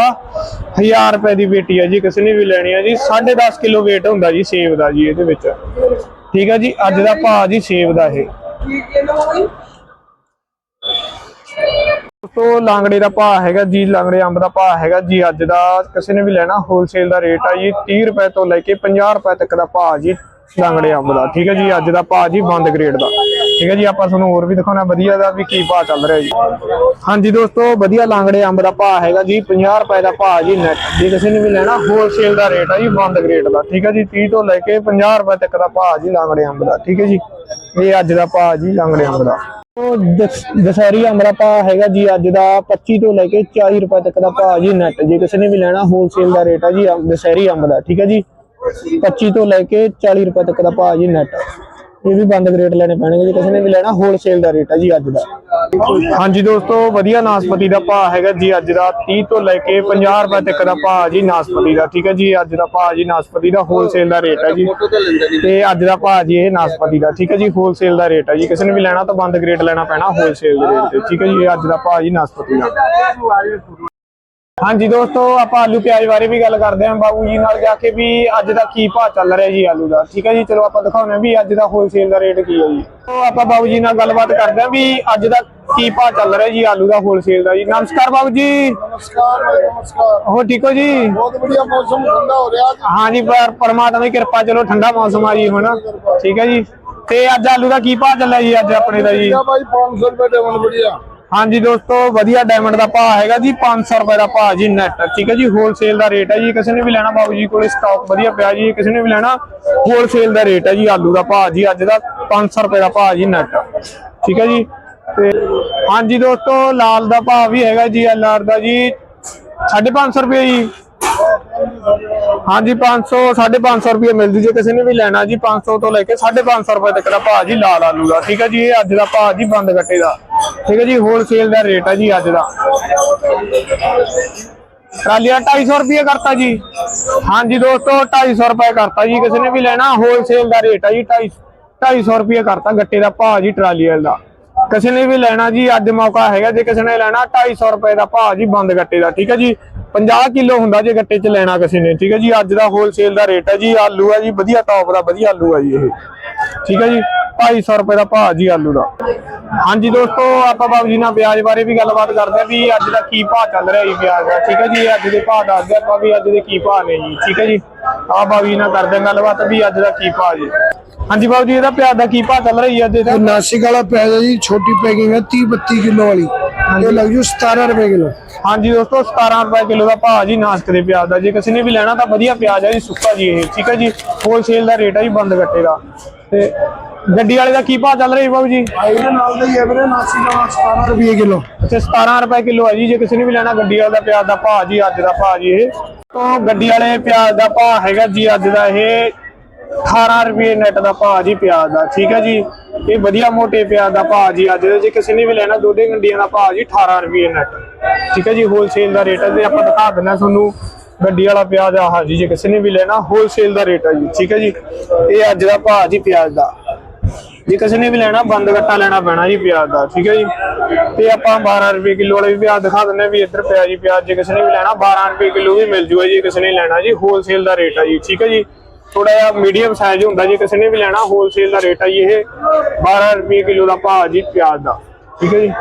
1000 ਰੁਪਏ ਦੀ ਪੇਟੀ ਹੈ ਜੀ, ਕਿਸੇ ਨੇ ਵੀ ਲੈਣੀ ਹੈ ਜੀ 10.5 ਕਿਲੋ weight ਹੁੰਦਾ ਜੀ ਸੇਬ ਦਾ ਜੀ ਇਹਦੇ ਵਿੱਚ, ਠੀਕ ਹੈ ਜੀ, ਅੱਜ ਦਾ ਭਾਅ ਜੀ ਸੇਬ ਦਾ ਇਹ। ਦੋਸਤੋ, ਲਾਂਗੜੇ ਦਾ ਭਾਅ ਹੈਗਾ ਜੀ, ਲਾਂਗੜੇ ਅੰਬ ਦਾ ਭਾਅ ਹੈਗਾ ਜੀ, ਅੱਜ ਦਾ, ਕਿਸੇ ਨੇ ਵੀ ਲੈਣਾ ਹੋਲਸੇਲ ਦਾ ਰੇਟ ਆ ਜੀ 30 ਰੁਪਏ ਤੋਂ ਲੈ ਕੇ 50 ਰੁਪਏ ਤੱਕ ਦਾ ਭਾਅ ਜੀ ਲਾਂਗੜੇ ਅੰਬ ਦਾ। ਠੀਕ ਹੈ ਜੀ, ਅੱਜ ਦਾ ਭਾਅ ਜੀ ਬੰਦ ਗ੍ਰੇਡ ਦਾ। ਠੀਕ ਹੈ ਜੀ, ਆਪਾਂ ਤੁਹਾਨੂੰ ਹੋਰ ਵੀ ਦਿਖਾਉਣਾ, ਵਧੀਆ ਦਾ ਵੀ ਕੀ ਭਾਅ ਚੱਲ ਰਿਹਾ ਜੀ। ਹਾਂਜੀ ਦੋਸਤੋ, ਵਧੀਆ ਲਾਂਗੜੇ ਅੰਬ ਦਾ ਭਾਅ ਹੈਗਾ ਜੀ 50 ਰੁਪਏ ਦਾ ਭਾਅ ਜੀ ਨੈਟ ਜੇ ਕਿਸੇ ਨੇ ਵੀ ਲੈਣਾ ਹੋਲਸੇਲ ਦਾ ਰੇਟ ਆ ਜੀ, ਬੰਦ ਗ੍ਰੇਡ ਦਾ। ਠੀਕ ਹੈ ਜੀ 30 ਤੋਂ ਲੈ ਕੇ 50 ਰੁਪਏ ਤੱਕ ਦਾ ਭਾਅ ਜੀ ਲਾਂਗੜੇ ਅੰਬ ਦਾ। ਠੀਕ ਹੈ ਜੀ, ਇਹ ਅੱਜ ਦਾ ਭਾਅ ਜੀ ਲਾਂਗੜੇ ਅੰਬ ਦਾ। ਉਹ ਦਸ- ਦਸ਼ਹਰੀ ਅੰਬ ਦਾ ਭਾਅ ਹੈਗਾ ਜੀ, ਅੱਜ ਦਾ 25 ਤੋਂ ਲੈ ਕੇ 40 ਰੁਪਏ ਤੱਕ ਦਾ ਭਾਅ ਜੀ ਨੈਟ ਜੇ ਕਿਸੇ ਨੇ ਵੀ ਲੈਣਾ ਹੋਲਸੇਲ ਦਾ ਰੇਟ ਆ ਜੀ, ਅੰਬ- ਅੰਬ ਦਾ। ਠੀਕ ਹੈ ਜੀ 25 ਤੋਂ ਲੈ ਕੇ 40 ਰੁਪਏ ਤੱਕ ਦਾ ਭਾਅ ਜੀ ਨੈਟ ਇਹ ਵੀ ਬੰਦ ਗ੍ਰੇਡ ਲੈਣੇ ਪੈਣਗੇ ਜੇ, ਕਿਸੇ ਨੇ ਵੀ ਲੈਣਾ ਹੋਲਸੇਲ ਦਾ ਰੇਟ ਹੈ ਜੀ ਅੱਜ ਦਾ। ਹਾਂਜੀ ਦੋਸਤੋ, ਵਧੀਆ ਨਾਸਪਤੀ ਦਾ ਭਾਅ ਹੈਗਾ ਜੀ ਅੱਜ ਦਾ 30 ਤੋਂ ਲੈ ਕੇ 50 ਰੁਪਏ ਤੱਕ ਦਾ ਭਾਅ ਜੀ ਨਾਸਪਤੀ ਦਾ, ਠੀਕ ਹੈ ਜੀ? ਅੱਜ ਦਾ ਭਾਅ ਜੀ ਨਾਸਪਤੀ ਦਾ ਹੋਲਸੇਲ ਦਾ ਰੇਟ ਹੈ ਜੀ। ਤੇ ਅੱਜ ਦਾ ਭਾਅ ਜੀ ਇਹ ਨਾਸਪਤੀ ਦਾ, ਠੀਕ ਹੈ ਜੀ? ਹੋਲਸੇਲ ਦਾ ਰੇਟ ਹੈ ਜੀ। ਕਿਸੇ ਨੇ ਵੀ ਲੈਣਾ ਤਾਂ ਬੰਦ ਗ੍ਰੇਡ ਲੈਣਾ ਪੈਣਾ ਹੋਲਸੇਲ ਦੇ ਰੇਟ ਤੇ, ਠੀਕ ਹੈ ਜੀ? ਅੱਜ ਦਾ ਭਾਅ ਜੀ ਨਾਸਪਤੀ ਦਾ। ਹਾਂਜੀ ਦੋਸਤੋ ਆਪਾਂ ਆਲੂ ਪਿਆਜ਼ ਬਾਰੇ ਵੀ ਗੱਲ ਕਰਦੇ ਹਾਂ। ਬਾਬੂ ਜੀ ਨਾਲ ਜਾ ਕੇ ਵੀ ਅੱਜ ਦਾ ਕੀ ਭਾਅ ਚੱਲ ਰਿਹਾ ਜੀ ਆਲੂ ਦਾ। ਠੀਕ ਹੈ ਜੀ ਚਲੋ ਆਪਾਂ ਦਿਖਾਉਂਦੇ ਹਾਂ ਵੀ ਅੱਜ ਦਾ ਹੋਲਸੇਲ ਦਾ ਰੇਟ ਕੀ ਹੈ ਜੀ। ਤੋਂ ਆਪਾਂ ਬਾਬੂ ਜੀ ਨਾਲ ਗੱਲਬਾਤ ਕਰਦੇ ਹਾਂ ਵੀ ਅੱਜ ਦਾ ਕੀ ਭਾਅ ਚੱਲ ਰਿਹਾ ਜੀ ਆਲੂ ਦਾ ਹੋਲਸੇਲ ਦਾ ਜੀ। ਨਮਸਕਾਰ ਬਾਬੂ ਜੀ। ਨਮਸਕਾਰ ਨਮਸਕਾਰ। ਹੋ ਠੀਕ ਹੋ ਜੀ? ਬਹੁਤ ਵਧੀਆ ਮੌਸਮ ਠੰਡਾ ਹੋ ਰਿਹਾ ਅੱਜ। ਹਾਂ ਜੀ ਪਰ ਪਰਮਾਤਮਾ ਦੀ ਕਿਰਪਾ ਚਲੋ ਠੰਡਾ ਮੌਸਮ ਆ ਜੀ ਹੁਣ। ਠੀਕ ਹੈ ਜੀ। ਤੇ ਅੱਜ ਆਲੂ ਦਾ ਕੀ ਭਾਅ ਚੱਲਿਆ ਜੀ ਅੱਜ ਆਪਣੇ ਦਾ ਜੀ? ਭਾਈ 500 ਰੁਪਏ ਦੇਵਨ ਵਧੀਆ। ਹਾਂਜੀ ਦੋਸਤੋ, ਵਧੀਆ ਡਾਇਮੰਡ ਦਾ ਭਾਅ ਹੈਗਾ ਜੀ 500 ਰੁਪਏ ਦਾ ਭਾਅ ਜੀ ਨੈਟ ਠੀਕ ਹੈ ਜੀ? ਹੋਲਸੇਲ ਦਾ ਰੇਟ ਹੈ ਜੀ, ਕਿਸੇ ਨੇ ਵੀ ਲੈਣਾ ਬਾਬੂ ਜੀ ਕੋਲੇ ਸਟਾਕ ਵਧੀਆ ਪਿਆ ਜੀ, ਕਿਸੇ ਨੇ ਵੀ ਲੈਣਾ ਹੋਲਸੇਲ ਦਾ ਰੇਟ ਹੈ ਜੀ, ਆਲੂ ਦਾ ਭਾਅ ਜੀ, ਅੱਜ ਦਾ 500 ਰੁਪਏ ਦਾ ਭਾਅ ਜੀ ਨੈਟ ਠੀਕ ਹੈ ਜੀ? ਤੇ ਹਾਂਜੀ ਦੋਸਤੋ, ਲਾਲ ਦਾ ਭਾਅ ਵੀ ਹੈਗਾ ਜੀ ਐਲਆਰ ਦਾ ਜੀ 550 ਰੁਪਏ ਜੀ। ਹਾਂਜੀ 500 550 ਰੁਪਏ ਮਿਲਦੀ, ਜੇ ਕਿਸੇ ਨੇ ਵੀ ਲੈਣਾ ਜੀ 500 ਤੋਂ ਲੈ ਕੇ 550 ਰੁਪਏ ਤੱਕ ਦਾ ਭਾਅ ਜੀ, ਲਾਲ ਆਲੂ ਦਾ, ਠੀਕ ਹੈ ਜੀ? ਇਹ ਅੱਜ ਦਾ ਭਾਅ ਜੀ, ਬੰਦ ਗੱਟੇ ਦਾ। ਠੀਕ ਹੈ ਜੀ ਹੋਲਸੇਲ ਦਾ ਰੇਟ ਹੈ ਜੀ ਅੱਜ ਦਾ। ਟਰਾਲੀਆ 250 ਰੁਪਏ ਕਰਤਾ ਜੀ। ਹਾਂਜੀ ਦੋਸਤੋ 250 ਰੁਪਏ ਕਰਤਾ ਜੀ, ਕਿਸੇ ਨੇ ਵੀ ਲੈਣਾ ਹੋਲਸੇਲ ਦਾ ਰੇਟ ਹੈ ਜੀ 250 ਰੁਪਏ ਕਰਤਾ ਗੱਟੇ ਦਾ ਭਾਅ ਜੀ ਟਰਾਲੀਆ ਦਾ। ਕਿਸੇ ਨੇ ਵੀ ਲੈਣਾ ਜੀ, ਅੱਜ ਮੌਕਾ ਹੈਗਾ, ਜੇ ਕਿਸੇ ਨੇ ਲੈਣਾ 250 ਰੁਪਏ ਦਾ ਭਾਅ ਜੀ, ਬੰਦ ਗੱਟੇ ਦਾ, ਠੀਕ ਹੈ ਜੀ। 50 ਕਿਲੋ ਹੁੰਦਾ ਜੇ ਗੱਟੇ 'ਚ ਲੈਣਾ ਕਿਸੇ ਨੇ, ਠੀਕ ਹੈ ਜੀ? ਅੱਜ ਦਾ ਹੋਲਸੇਲ ਦਾ ਰੇਟ ਹੈ ਜੀ, ਆਲੂ ਹੈ ਜੀ, ਵਧੀਆ ਟੌਪ ਦਾ, ਵਧੀਆ ਆਲੂ ਹੈ ਜੀ ਇਹ। ਠੀਕ ਹੈ ਜੀ? 250 ਰੁਪਏ ਦਾ ਭਾਅ ਜੀ ਆਲੂ ਦਾ। ਹਾਂਜੀ ਦੋਸਤੋ, ਆਪਾਂ ਬਾਬੂ ਜੀ ਨਾਲ ਪਿਆਜ਼ ਬਾਰੇ ਵੀ ਗੱਲਬਾਤ ਕਰਦੇ ਹਾਂ ਵੀ ਅੱਜ ਦਾ ਕੀ ਭਾਅ ਚੱਲ ਰਿਹਾ ਜੀ ਪਿਆਜ਼ ਦਾ, ਠੀਕ ਹੈ ਜੀ? ਅੱਜ ਦੇ ਭਾਅ ਦੱਸਦੇ ਆਪਾਂ ਵੀ ਅੱਜ ਦੇ ਕੀ ਭਾਅ ਨੇ ਜੀ, ਠੀਕ ਹੈ ਜੀ? ਆਹ ਬਾਬੂ ਜੀ ਨਾਲ ਕਰਦੇ ਹਾਂ ਗੱਲਬਾਤ ਵੀ ਅੱਜ ਦਾ ਕੀ ਭਾਅ ਜੀ। ਹਾਂਜੀ ਬਾਬੂ ਜੀ, ਇਹਦਾ ਪਿਆਜ਼ ਦਾ ਕੀ ਭਾਅ ਚੱਲ ਰਿਹਾ ਜੀ ਅੱਜ ਦਾ? ਇਹ ਨਾਸਿਕ ਵਾਲਾ ਪਿਆਜ਼ ਹੈ ਜੀ, ਛੋਟੀ ਪੈਕਿੰਗ ਹੈ 30 32 ਕਿਲੋ ਵਾਲੀ। ਇਹ ਲੱਗ ਜੂ 17 ਰੁਪਏ ਕਿਲੋ। ਹਾਂਜੀ ਦੋਸਤੋ 17 ਰੁਪਏ ਕਿਲੋ ਦਾ ਭਾਅ ਜੀ ਨਾਸਕ ਦੇ ਪਿਆਜ਼ ਦਾ। ਜੇ ਕਿਸੇ ਨੇ ਵੀ ਲੈਣਾ ਤਾਂ ਵਧੀਆ ਪਿਆਜ਼ ਹੈ ਜੀ ਸੁੱਕਾ ਜੀ ਇਹ ਠੀਕ ਹੈ ਜੀ? ਹੋਲਸੇਲ ਦਾ ਰੇਟ ਹੈ ਜੀ ਬੰਦ ਦਾ। ਤੇ ਗੱਡੀ ਵਾਲੇ ਦਾ ਕੀ ਭਾਅ ਚੱਲ ਰਿਹਾ ਜੀ ਬਾਬੂ ਜੀ? ਇਹਦੇ ਨਾਲ ਦਾ ਹੀ ਹੈ ਵੀਰੇ ਨਾਸਿਕ ਵਾਲਾ 17 ਰੁਪਏ ਕਿਲੋ। ਤੇ 17 ਰੁਪਏ ਕਿਲੋ ਹੈ ਜੀ ਜੇ ਕਿਸੇ ਨੇ ਵੀ ਲੈਣਾ ਗੱਡੀ ਵਾਲੇ ਦਾ ਪਿਆਜ਼ ਦਾ ਭਾਅ ਜੀ ਅੱਜ ਦਾ ਭਾਅ ਜੀ ਇਹ। ਤੋਂ ਗੱਡੀ ਵਾਲੇ ਪਿਆਜ਼ ਦਾ ਭਾਅ ਹੈਗਾ ਜੀ ਅੱਜ ਦਾ ਇਹ 18 ਰੁਪਏ ਨੈਟ ਦਾ ਭਾਅ ਜੀ ਪਿਆਜ਼ ਦਾ, ਠੀਕ ਹੈ ਜੀ? ਇਹ ਵਧੀਆ ਮੋਟੇ ਪਿਆਜ਼ ਦਾ ਭਾਅ ਜੀ ਅੱਜ ਜੇ ਕਿਸੇ ਨੇ ਵੀ ਲੈਣਾ ਦੋਦੇ ਗੰਡੀਆਂ ਦਾ ਭਾਅ ਜੀ 18 ਰੁਪਏ ਨੈਟ ਠੀਕ ਹੈ ਜੀ? ਹੋਲਸੇਲ ਦਾ ਰੇਟ ਹੈ ਤੇ ਆਪਾਂ ਦਿਖਾ ਦਿੰਦੇ ਹਾਂ ਤੁਹਾਨੂੰ, ਗੱਡੀ ਵਾਲਾ ਪਿਆਜ਼ ਆਹ ਜੀ, ਜੇ ਕਿਸੇ ਨੇ ਵੀ ਲੈਣਾ ਹੋਲਸੇਲ ਦਾ ਰੇਟ ਹੈ ਜੀ, ਠੀਕ ਹੈ ਜੀ? ਇਹ ਅੱਜ ਦਾ ਭਾਅ ਜੀ ਪਿਆਜ਼ ਦਾ, ਜੇ ਕਿਸੇ ਨੇ ਵੀ ਲੈਣਾ, ਬੰਦ ਗੱਟਾ ਲੈਣਾ ਪੈਣਾ ਜੀ ਪਿਆਜ਼ ਦਾ, ਠੀਕ ਹੈ ਜੀ? ਤੇ ਆਪਾਂ 12 ਰੁਪਏ ਕਿਲੋ ਵਾਲੇ ਵੀ ਪਿਆਜ਼ ਦਿਖਾ ਦਿੰਦੇ ਵੀ ਇੱਧਰ ਪਿਆ ਜੀ ਪਿਆਜ਼, ਜੇ ਕਿਸੇ ਨੇ ਵੀ ਲੈਣਾ 12 ਰੁਪਏ ਕਿਲੋ ਵੀ ਮਿਲ ਜੂਗਾ ਜੀ, ਕਿਸੇ ਨੇ ਲੈਣਾ ਜੀ ਹੋਲਸੇਲ ਦਾ ਰੇਟ ਆ ਜੀ, ਠੀਕ ਹੈ ਜੀ? ਥੋੜਾ ਜਿਹਾ ਮੀਡੀਅਮ ਸਾਈਜ਼ ਹੁੰਦਾ, ਜੇ ਕਿਸੇ ਨੇ ਵੀ ਲੈਣਾ ਹੋਲਸੇਲ ਦਾ ਰੇਟ ਆ ਜੀ ਇਹ 12 ਰੁਪਏ ਕਿਲੋ ਦਾ ਭਾਅ ਜੀ ਪਿਆਜ਼ ਦਾ। ਠੀਕ ਹੈ ਜੀ?